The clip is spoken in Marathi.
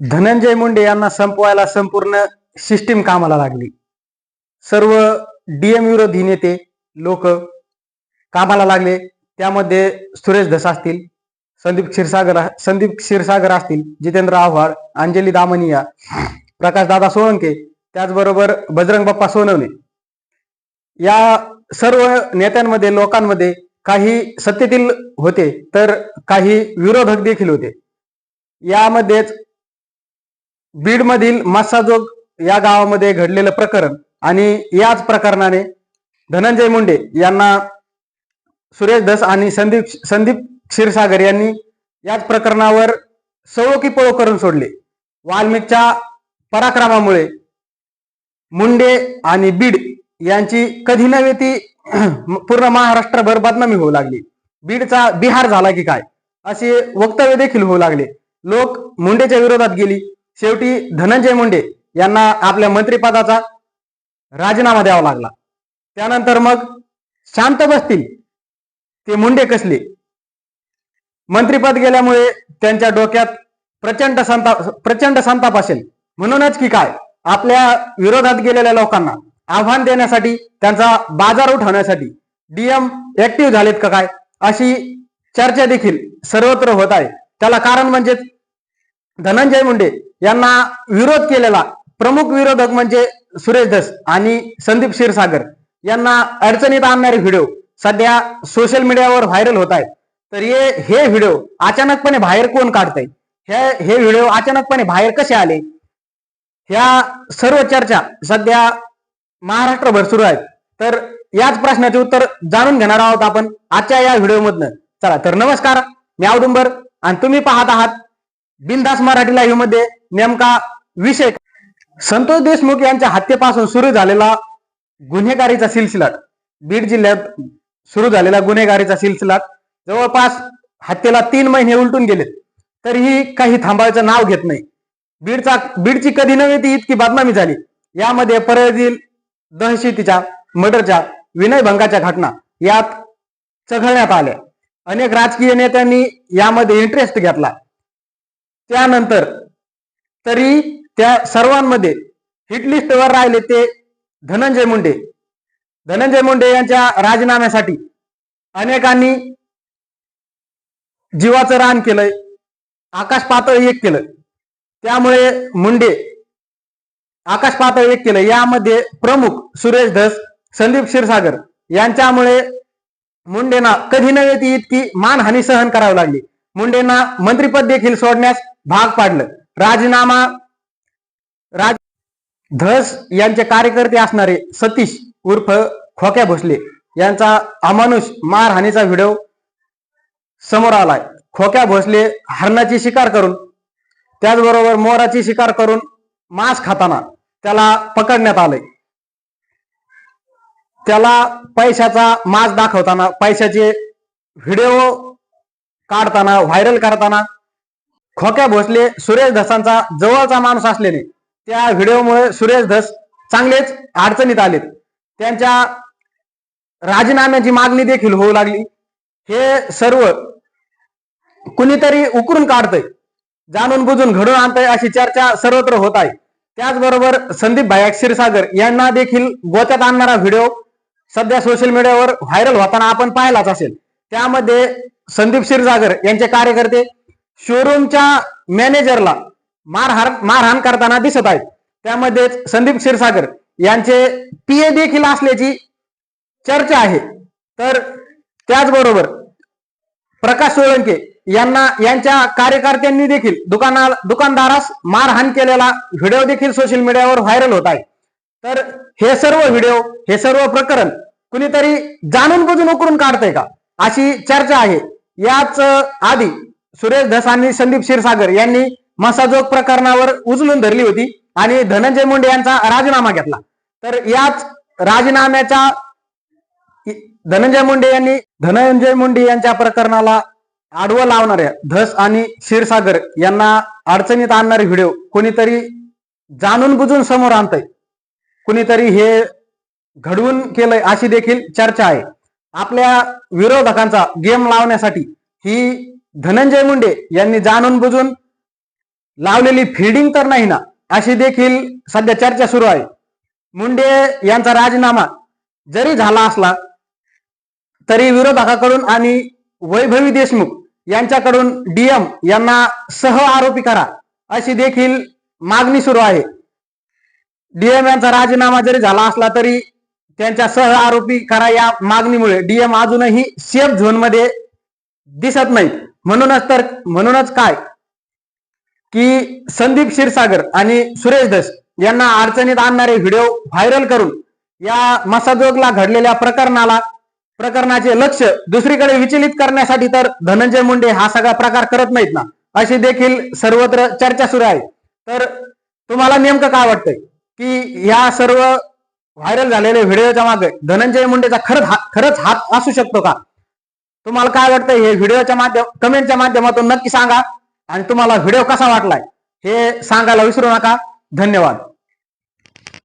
धनंजय मुंडे यांना संपवायला संपूर्ण सिस्टीम कामाला लागली. सर्व डीएम विरोधी नेते लोक कामाला लागले. त्यामध्ये सुरेश धस असतील संदीप क्षीरसागर संदीप क्षीरसागर असतील जितेंद्र आव्हाड अंजली दामनिया प्रकाश दादा सोळंके त्याचबरोबर बजरंग बाप्पा सोनवणे. या सर्व नेत्यांमध्ये लोकांमध्ये काही सत्तेतील होते तर काही विरोधक देखील होते. यामध्येच बीडमधील मस्साजोग या गावामध्ये घडलेलं प्रकरण आणि याच प्रकरणाने धनंजय मुंडे यांना सुरेश दस आणि संदीप संदीप क्षीरसागर यांनी याच प्रकरणावर सळो की पळो करून सोडले. वाल्मिकच्या पराक्रमामुळे मुंडे आणि बीड यांची कधी नव्हे ती पूर्ण महाराष्ट्रभर बदनामी होऊ लागली. बीडचा बिहार झाला की काय? असे वक्तव्य देखील होऊ लागले. लोक मुंडेच्या विरोधात गेली. शेवटी धनंजय मुंडे यांना आपल्या मंत्रिपदाचा राजीनामा द्यावा लागला. त्यानंतर मग शांत बसतील ते मुंडे कसले? मंत्रिपद गेल्यामुळे त्यांच्या डोक्यात प्रचंड संताप प्रचंड संताप असेल. म्हणूनच की काय? आपल्या विरोधात गेलेल्या लोकांना आव्हान देण्यासाठी त्यांचा बाजार उठवण्यासाठी डीएम ऍक्टिव्ह झालेत का काय? अशी चर्चा देखील सर्वत्र होत आहे. त्याला कारण म्हणजेच धनंजय मुंडे यांना विरोध केलेला प्रमुख विरोधक म्हणजे सुरेश दस आणि संदीप क्षीरसागर यांना अडचणीत आणणारे व्हिडिओ सध्या सोशल मीडियावर व्हायरल होत आहेत. तर हे हे व्हिडिओ अचानकपणे बाहेर कोण काढतय? हे हे व्हिडिओ अचानकपणे बाहेर कसे आले? ह्या सर्व चर्चा सध्या महाराष्ट्रभर सुरू आहेत. तर याच प्रश्नाचे उत्तर जाणून घेणार आहोत आपण आजच्या या व्हिडिओमधनं. चला तर नमस्कार मी औदुंबर आणि तुम्ही पाहत आहात बिंदास मराठी लाईव्हमध्ये नेमका विषय संतोष देशमुख यांच्या हत्येपासून सुरू झालेला गुन्हेगारीचा सिलसिला. बीड जिल्ह्यात सुरू झालेला गुन्हेगारीचा सिलसिला. जवळपास हत्येला तीन महिने उलटून गेले तरीही काही थांबायचं नाव घेत नाही. बीडचा बीडची कधी नव्हे ती इतकी बदनामी झाली. यामध्ये परळीतील दहशतीच्या मर्डरच्या विनयभंगाच्या घटना यात चघळण्यात आल्या. अनेक राजकीय नेत्यांनी यामध्ये इंटरेस्ट घेतला. त्यानंतर तरी त्या सर्वांमध्ये हिटलिस्टवर राहिले ते धनंजय मुंडे. धनंजय मुंडे यांच्या राजीनाम्यासाठी अनेकांनी जीवाचं रान केलंय आकाश पातळी एक केलं त्यामुळे मुंडे आकाश पातळी एक केलं यामध्ये प्रमुख सुरेश धस संदीप क्षीरसागर यांच्यामुळे मुंडेंना कधी नव्हे ती इतकी मानहानी सहन करावी लागली. मुंडेंना मंत्रिपद देखील सोडण्यास भाग पाडलं. राजीनामा राज धस यांचे कार्यकर्ते असणारे सतीश उर्फ खोक्या भोसले यांचा अमानुष मारहाणीचा व्हिडिओ समोर आलाय. खोक्या भोसले हरणाची शिकार करून त्याचबरोबर मोराची शिकार करून मांस खाताना त्याला पकडण्यात आलंय. त्याला पैशाचा मांस दाखवताना पैशाचे व्हिडिओ काढताना व्हायरल करताना खोक्या भोसले सुरेश धसांचा जवळचा माणूस असल्याने त्या व्हिडिओमुळे सुरेश धस चांगलेच अडचणीत आलेत. त्यांच्या राजीनाम्याची मागणी देखील होऊ लागली. हे सर्व कुणीतरी उकरून काढतंय जाणून बुजून घडून आणतंय अशी चर्चा सर्वत्र होत आहे. त्याचबरोबर संदीप भाई क्षीरसागर यांना देखील गोत्यात आणणारा व्हिडिओ सध्या सोशल मीडियावर व्हायरल होताना आपण पाहिलाच असेल. त्यामध्ये संदीप क्षीरसागर यांचे कार्यकर्ते शोरूमच्या मॅनेजरला मारहार मारहाण करताना दिसत आहेत. त्यामध्येच संदीप क्षीरसागर यांचे पीए देखील असल्याची चर्चा आहे. तर त्याचबरोबर प्रकाश सोळंके यांना यांच्या कार्यकर्त्यांनी देखील दुकाना दुकानदारास मारहाण केलेला व्हिडिओ देखील सोशल मीडियावर व्हायरल होत आहे. तर हे सर्व व्हिडिओ हे सर्व प्रकरण कुणीतरी जाणून बुजून उकरून काढतंय का? अशी चर्चा आहे. याच आधी सुरेश धस आणि संदीप क्षीरसागर यांनी मसाजोग प्रकरणावर उचलून धरली होती आणि धनंजय मुंडे यांचा राजीनामा घेतला. तर याच राजीनाम्याच्या धनंजय मुंडे यांनी धनंजय मुंडे यांच्या प्रकरणाला आडवं लावणाऱ्या धस आणि क्षीरसागर यांना अडचणीत आणणारे व्हिडिओ कोणीतरी जाणून बुजून समोर आणतंय. कुणीतरी हे घडवून केलंय अशी देखील चर्चा आहे. आपल्या विरोधकांचा गेम लावण्यासाठी ही धनंजय मुंडे यांनी जाणून बुजून लावलेली फिल्डिंग तर नाही ना अशी देखील सध्या चर्चा सुरू आहे. मुंडे यांचा राजीनामा जरी झाला असला तरी विरोधकाकडून आणि वैभवी देशमुख यांच्याकडून डीएम यांना सह आरोपी करा अशी देखील मागणी सुरू आहे. डीएम यांचा राजीनामा जरी झाला असला तरी त्यांच्या सह आरोपी करा या मागणीमुळे डीएम अजूनही सेफ झोनमध्ये दिसत नाहीत. म्हणूनच तर म्हणूनच काय? की संदीप क्षीरसागर आणि सुरेश दस यांना अडचणीत आणणारे व्हिडिओ व्हायरल करून या मसाजोगला घडलेल्या प्रकरणाला प्रकरणाचे लक्ष दुसरीकडे विचलित करण्यासाठी तर धनंजय मुंडे हा सगळा प्रकार करत नाहीत ना? अशी देखील सर्वत्र चर्चा सुरू आहे. तर तुम्हाला नेमकं काय वाटतंय? की या सर्व व्हायरल झालेल्या व्हिडिओच्या मागे धनंजय मुंडेचा खरंच हा खरंच हात असू शकतो का? तुम्हाला काय वाटतं हे व्हिडिओच्या माध्यम कमेंटच्या माध्यमातून नक्की सांगा. आणि तुम्हाला व्हिडिओ कसा वाटलाय हे सांगायला विसरू नका. धन्यवाद.